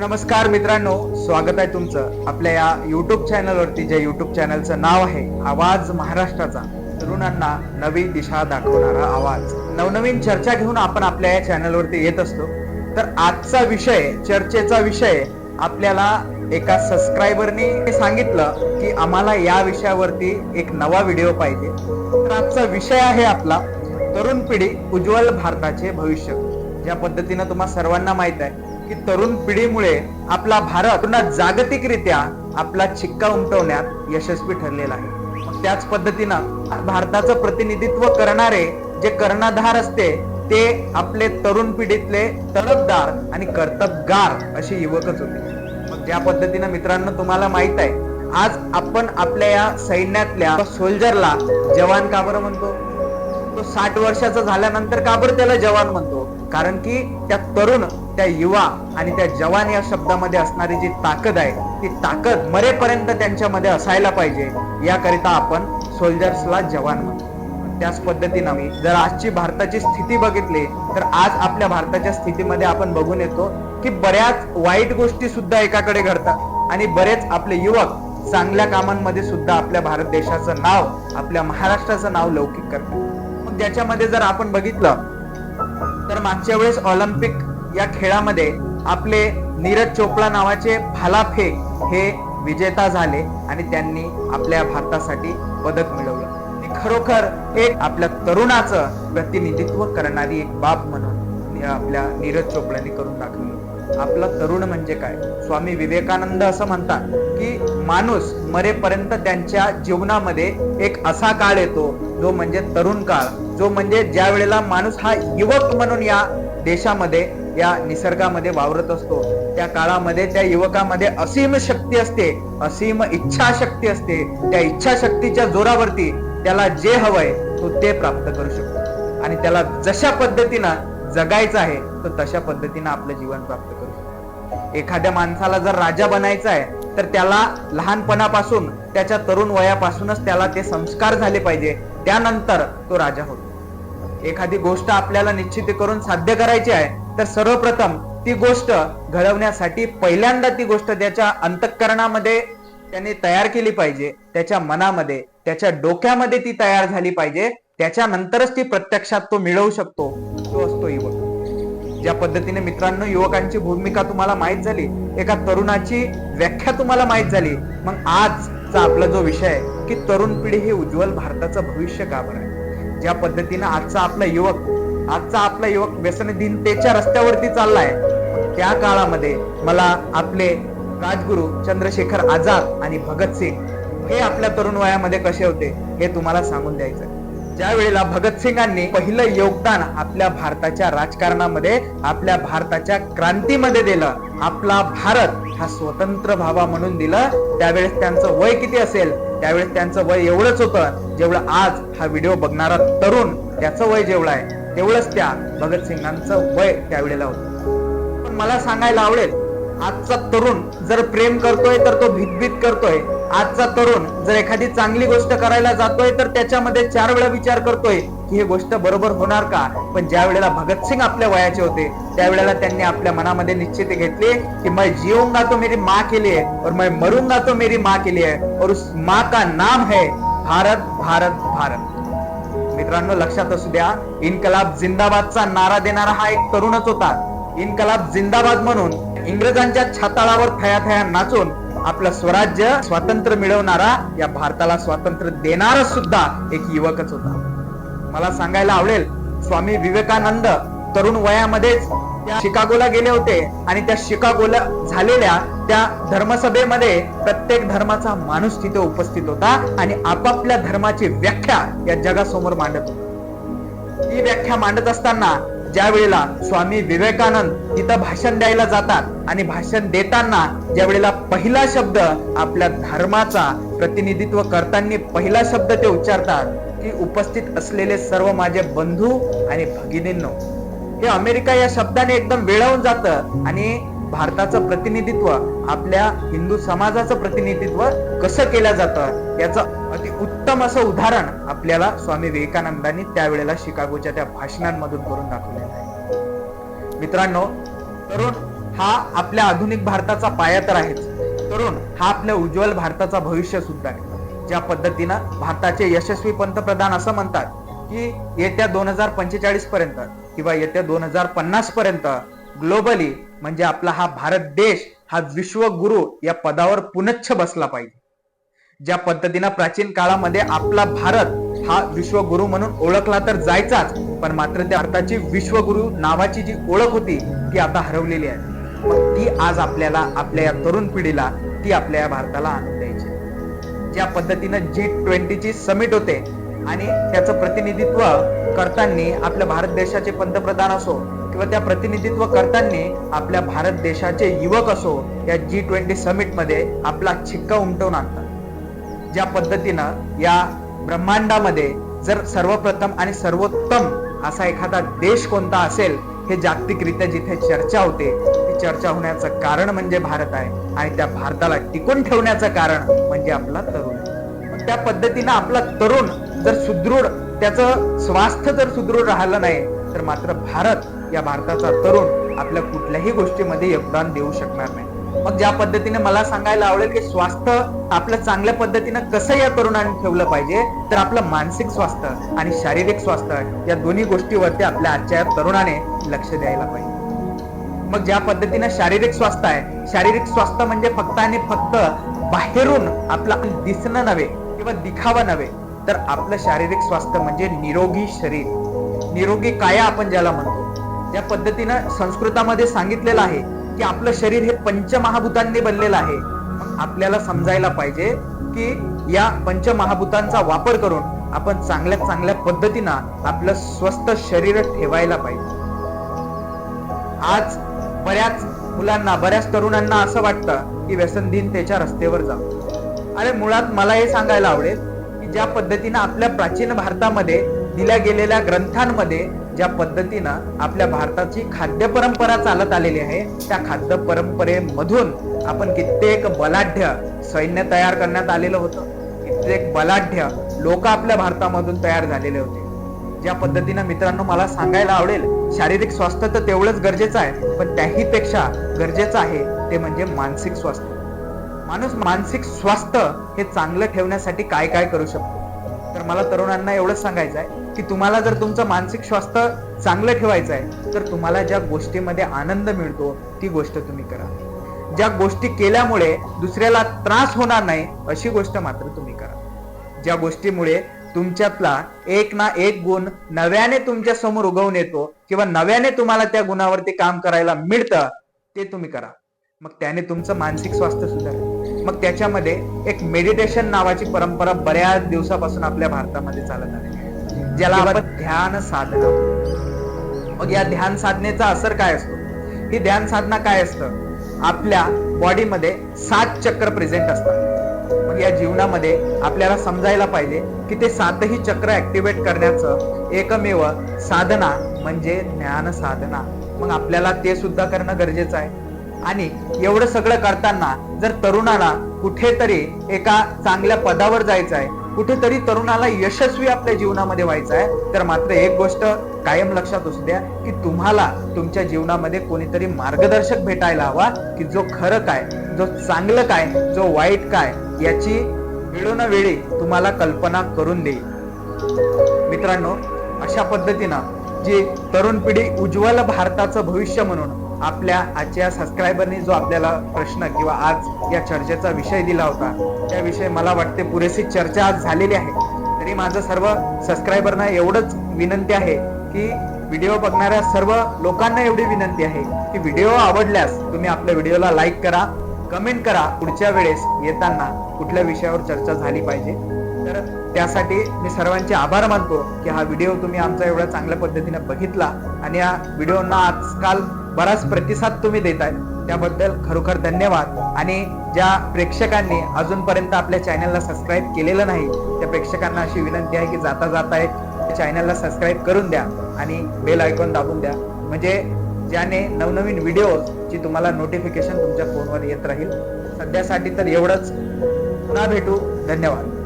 नमस्कार मित्रांनो स्वागत आहे तुमचं. आपल्या या युट्यूब चॅनलवरती ज्या युट्यूब चॅनलचं नाव आहे आवाज महाराष्ट्राचा तरुणांना नवी दिशा दाखवणारा आवाज. नवनवीन चर्चा घेऊन आपण आपल्या या चॅनलवरती येत असतो. तर आजचा विषय चर्चेचा विषय आपल्याला एका सबस्क्रायबरनी सांगितलं की आम्हाला या विषयावरती एक नवा व्हिडिओ पाहिजे. तर आजचा विषय आहे आपला तरुण पिढी उज्ज्वल भारताचे भविष्य. ज्या पद्धतीनं तुम्हाला सर्वांना माहीत आहे की तरुण पिढीमुळे आपला भारत पुन्हा जागतिकरित्या आपला छिक्का उमटवण्यात यशस्वी ठरलेला आहे. त्याच पद्धतीनं भारताचं प्रतिनिधित्व करणारे जे कर्णधार असते ते आपले तरुण पिढीतले तडफदार आणि कर्तबगार असे युवकच होते. ज्या पद्धतीनं मित्रांनो तुम्हाला माहीत आहे आज आपण आपल्या या सैन्यातल्या सोल्जरला जवान का बरं म्हणतो? तो साठ वर्षाचा झाल्यानंतर का बरं त्याला जवान म्हणतो? कारण की त्या तरुण त्या युवा आणि त्या जवान या शब्दामध्ये असणारी जी ताकद आहे ती ताकद मरेपर्यंत त्यांच्यामध्ये असायला पाहिजे. याकरिता आपण सोल्जर्सला जवान म्हणतो. त्याच पद्धतीनं मी जर आजची भारताची स्थिती बघितली तर आज आपल्या भारताच्या स्थितीमध्ये आपण बघून येतो की बऱ्याच वाईट गोष्टी सुद्धा एकाकडे घडतात. आणि बरेच आपले युवक चांगल्या कामांमध्ये सुद्धा आपल्या भारत देशाचं नाव आपल्या महाराष्ट्राचं नाव लौकिक करतात. त्याच्यामध्ये जर आपण बघितलं तर मागच्या वेळेस ऑलिम्पिक या खेळामध्ये आपले नीरज चोपडा नावाचे भालाफेक हे विजेता झाले आणि त्यांनी आपल्या भारतासाठी पदक मिळवलं. ती खरोखर एक आपल्या तरुणाचं प्रतिनिधित्व करणारी एक बाब म्हणून आपल्या नीरज चोपड्याने करून दाखवलं. आपला तरुण म्हणजे काय? स्वामी विवेकानंद असं म्हणतात की माणूस मरेपर्यंत त्यांच्या जीवनामध्ये एक असा काळ येतो जो म्हणजे तरुण काळ. जो म्हणजे ज्या वेळेला माणूस हा युवक म्हणून या देशामध्ये या निसर्गामध्ये वावरत असतो त्या काळामध्ये त्या युवकामध्ये असीम शक्ती असते असीम इच्छाशक्ती असते. त्या इच्छाशक्तीच्या जोरावरती त्याला जे हवंय तो ते प्राप्त करू शकतो. आणि त्याला जशा पद्धतीनं जगायचं आहे तो तशा पद्धतीनं आपलं जीवन प्राप्त करू शकतो. एखाद्या माणसाला जर राजा बनायचा आहे तर त्याला लहानपणापासून त्याच्या तरुण वयापासूनच त्याला ते संस्कार झाले पाहिजे. त्यानंतर तो राजा होतो. एखादी गोष्ट आपल्याला निश्चित करून साध्य करायची आहे तर सर्वप्रथम ती गोष्ट घडवण्यासाठी पहिल्यांदा ती गोष्ट त्याच्या अंतःकरणामध्ये त्याने तयार केली पाहिजे त्याच्या मनामध्ये त्याच्या डोक्यामध्ये ती तयार झाली पाहिजे त्याच्यानंतरच ती प्रत्यक्षात तो मिळवू शकतो तो असतो युवक. ज्या पद्धतीने मित्रांनो युवकांची भूमिका तुम्हाला माहीत झाली एका तरुणाची व्याख्या तुम्हाला माहीत झाली मग आजचा आपला जो विषय आहे की तरुण पिढी हे उज्ज्वल भारताचं भविष्य का बरं? ज्या पद्धतीनं आजचा आपला युवक आजचा आपला युवक व्यसनधीनतेच्या रस्त्यावरती चाललाय त्या काळामध्ये मला आपले राजगुरु चंद्रशेखर आझाद आणि भगतसिंग हे आपल्या तरुण वयामध्ये कसे होते हे तुम्हाला सांगून द्यायचं ज्या वेळेला भगतसिंगांनी पहिलं योगदान आपल्या भारताच्या राजकारणामध्ये आपल्या भारताच्या क्रांतीमध्ये दिलं आपला भारत हा स्वतंत्र भावा म्हणून दिला. त्यावेळेस त्यांचं वय किती असेल? त्यावेळेस त्यांचं वय एवढंच होतं जेवढं आज हा व्हिडिओ बघणारा तरुण त्याचं वय जेवढं आहे तेवढंच त्या भगतसिंगांचं वय त्यावेळेला होतं. पण मला सांगायला आवडेल आजचा तरुण जर प्रेम करतोय तर तो भीतभीत करतोय. आजचा तरुण जर एखादी चांगली गोष्ट करायला जातोय तर त्याच्यामध्ये चार वेळा विचार करतोय. की ही गोष्ट बरोबर होणार का? पण ज्या वेळेला भगतसिंग आपल्या वयाचे होते त्यावेळेला त्यांनी आपल्या मनामध्ये निश्चित घेतले की मैं जीऊंगा तो मेरी माँ के लिए और मैं मरूंगा तो मेरी माँ के लिए और उस माँ का नाम है भारत भारत भारत. मित्रांनो लक्षात असू द्या इन्कलाब जिंदाबादचा नारा देणारा हा एक तरुणच होता. इन्कलाब जिंदाबाद म्हणून इंग्रजांच्या छाताळावर थया थया नाचून आपलं स्वराज्य स्वातंत्र्य मिळवणारा या भारताला स्वातंत्र्य देणारा सुद्धा एक युवकच होता. मला सांगायला आवडेल. स्वामी विवेकानंद तरुण वयामध्येच त्या शिकागोला गेले होते आणि त्या शिकागोला झालेल्या त्या धर्मसभेमध्ये प्रत्येक धर्माचा माणूस तिथे उपस्थित होता आणि आपापल्या धर्माची व्याख्या या जगासमोर मांडत होता. ही व्याख्या मांडत असताना ज्या वेळेला स्वामी विवेकानंद तिथं भाषण द्यायला जातात आणि भाषण देताना ज्या वेळेला पहिला शब्द आपल्या धर्माचा प्रतिनिधित्व करताना पहिला शब्द ते उच्चारतात की उपस्थित असलेले सर्व माझे बंधू आणि भगिनींनो हे अमेरिका या शब्दाने एकदम वेळवून जातं आणि भारताचं प्रतिनिधित्व आपल्या हिंदू समाजाचं प्रतिनिधित्व कसं केलं जातं याचं अति उत्तम असं उदाहरण आपल्याला स्वामी विवेकानंदांनी त्यावेळेला शिकागोच्या त्या भाषणांमधून करून दाखवलेलं आहे. मित्रांनो तरुण हा आपल्या आधुनिक भारताचा पाया तर आहेच. तरुण हा आपल्या उज्ज्वल भारताचा भविष्य सुद्धा आहे. ज्या पद्धतीनं भारताचे यशस्वी पंतप्रधान असं म्हणतात की येत्या दोन हजार पंचेचाळीस पर्यंत किंवा येत्या दोन हजार पन्नास पर्यंत ग्लोबली म्हणजे आपला हा भारत देश हा विश्वगुरु या पदावर पुनच्छ बसला पाहिजे. ज्या पद्धतीनं प्राचीन काळामध्ये आपला भारत हा विश्वगुरु म्हणून ओळखला तर जायचाच पण मात्र त्या भारताची विश्वगुरु नावाची जी ओळख होती ती आता हरवलेली आहे. मग ती आज आपल्याला आपल्या या तरुण पिढीला ती आपल्या या भारताला आणून द्यायची. या पद्धतीनं जी ट्वेंटीची समिट होते. आणि त्याचं प्रतिनिधित्व करताना आपल्या भारत देशाचे पंतप्रधान असो किंवा त्या प्रतिनिधित्व करताना आपल्या भारत देशाचे युवक असो या जी ट्वेंटी समिटमध्ये आपला छिक्का उमटवून आणतात. ज्या पद्धतीनं या ब्रह्मांडामध्ये जर सर्वप्रथम आणि सर्वोत्तम असा एखादा देश कोणता असेल हे जागतिकरित्या जिथे चर्चा होते चर्चा होण्याचं कारण म्हणजे भारत आहे. आणि त्या भारताला टिकून ठेवण्याचं कारण म्हणजे आपला तरुण. त्या पद्धतीनं आपला तरुण जर सुदृढ त्याचं स्वास्थ्य जर सुदृढ राहिलं नाही तर मात्र भारत या भारताचा तरुण आपल्या कुठल्याही गोष्टीमध्ये योगदान देऊ शकणार नाही. मग ज्या पद्धतीने मला सांगायला आवडेल की स्वास्थ्य आपलं चांगल्या पद्धतीनं कसं या तरुणांनी ठेवलं पाहिजे तर आपलं मानसिक स्वास्थ्य आणि शारीरिक स्वास्थ्य या दोन्ही गोष्टीवरती आपल्या आजच्या या तरुणाने लक्ष द्यायला पाहिजे. मग ज्या पद्धतीनं शारीरिक स्वास्थ्य आहे शारीरिक स्वास्थ्य म्हणजे फक्त आणि फक्त बाहेरून आपलं दिसणं नव्हे किंवा दिखावा नव्हे तर आपलं शारीरिक स्वास्थ्य म्हणजे निरोगी शरीर. निरोगी काया आपण ज्याला म्हणतो. ज्या पद्धतीनं संस्कृतामध्ये सांगितलेलं आहे की आपलं शरीर हे पंचमहाभूतांनी बनलेलं आहे मग आपल्याला समजायला पाहिजे की या पंचमहाभूतांचा वापर करून आपण चांगल्या चांगल्या पद्धतीनं आपलं स्वस्थ शरीर ठेवायला पाहिजे. आज बऱ्याच मुलांना बऱ्याच तरुणांना असं वाटतं की व्यसनधीनतेच्या रस्त्यावर जा अरे मुळात मला हे सांगायला आवडेल की ज्या पद्धतीनं आपल्या प्राचीन भारतामध्ये दिल्या गेलेल्या ग्रंथांमध्ये ज्या पद्धतीनं आपल्या भारताची खाद्य परंपरा चालत आलेली आहे त्या खाद्य परंपरेमधून आपण कित्येक बलाढ्य सैन्य तयार करण्यात आलेलं होतं. कित्येक बलाढ्य लोक आपल्या भारतामधून तयार झालेले होते. ज्या पद्धतीनं मित्रांनो मला सांगायला आवडेल शारीरिक स्वास्थ्य तर तेवढंच गरजेचं आहे पण त्याही पेक्षा गरजेचं आहे ते म्हणजे मानसिक स्वास्थ्य. माणूस मानसिक स्वास्थ्य हे चांगलं ठेवण्यासाठी काय काय करू शकतो? तर मला तरुणांना एवढंच सांगायचं आहे की तुम्हाला जर तुमचं मानसिक स्वास्थ्य चांगलं ठेवायचं आहे तर तुम्हाला ज्या गोष्टीमध्ये आनंद मिळतो ती गोष्ट तुम्ही करा. ज्या गोष्टी केल्यामुळे दुसऱ्याला त्रास होणार नाही अशी गोष्ट मात्र तुम्ही करा. ज्या गोष्टीमुळे तुमच्यातला एक ना एक गुण नव्याने तुमच्यासमोर उगवून येतो किंवा नव्याने तुम्हाला त्या गुणावरती काम करायला मिळतं ते तुम्ही करा. मग त्याने तुमचं मानसिक स्वास्थ्य सुधारेल. मग त्याच्यामध्ये एक मेडिटेशन नावाची परंपरा बऱ्याच दिवसापासून आपल्या भारतामध्ये चालत आली ज्याला आपण ध्यान साधना मग या ध्यान साधनेचा असर काय असतो? ही ध्यान साधना काय असतं? आपल्या बॉडीमध्ये सात चक्र प्रेझेंट असतात. मग या जीवनामध्ये आपल्याला समजायला पाहिजे की ते सातही चक्र ऍक्टिव्हेट करण्याचं एकमेव साधना म्हणजे ज्ञान साधना. मग आपल्याला ते सुद्धा करणं गरजेचं आहे. आणि एवढं सगळं करताना जर तरुणाला कुठेतरी एका चांगल्या पदावर जायचं आहे कुठेतरी तरुणाला यशस्वी आपल्या जीवनामध्ये व्हायचं आहे तर मात्र एक गोष्ट कायम लक्षात असू द्या की तुम्हाला तुमच्या जीवनामध्ये कोणीतरी मार्गदर्शक भेटायला हवा की जो खरं काय जो चांगलं काय जो वाईट काय याची वेळोनवेळी तुम्हाला कल्पना करून देईल. मित्रांनो अशा पद्धतीनं जी तरुण पिढी उज्ज्वल भारताचं भविष्य म्हणून आपल्या आजच्या सबस्क्रायबरनी जो आपल्याला प्रश्न किंवा आज या चर्चेचा विषय दिला होता त्याविषयी मला वाटते पुरेशी चर्चा आज झालेली आहे. तरी माझं सर्व सबस्क्रायबरना एवढंच विनंती आहे की व्हिडिओ बघणाऱ्या सर्व लोकांना एवढी विनंती आहे की व्हिडिओ आवडल्यास तुम्ही आपल्या व्हिडिओला लाईक करा कमेंट करा पुढच्या वेळेस येताना कुठल्या विषयावर चर्चा झाली पाहिजे. तर त्यासाठी मी सर्वांचे आभार मानतो की हा व्हिडिओ तुम्ही आमचा एवढ्या चांगल्या पद्धतीने बघितला आणि या व्हिडिओना आजकाल बराच प्रतिसाद तुम्ही देताय. त्याबद्दल खरोखर धन्यवाद. आणि ज्या प्रेक्षकांनी अजूनपर्यंत आपल्या चॅनलला सबस्क्राईब केलेलं नाही त्या प्रेक्षकांना अशी विनंती आहे की जाता जाता एक चॅनलला सबस्क्राईब करून द्या आणि बेल आयकॉन दाबून द्या. म्हणजे ज्याने नवनवीन व्हिडिओची तुम्हाला नोटिफिकेशन तुमच्या फोनवर येत राहील. सध्यासाठी तर एवढंच. पुन्हा भेटू. धन्यवाद.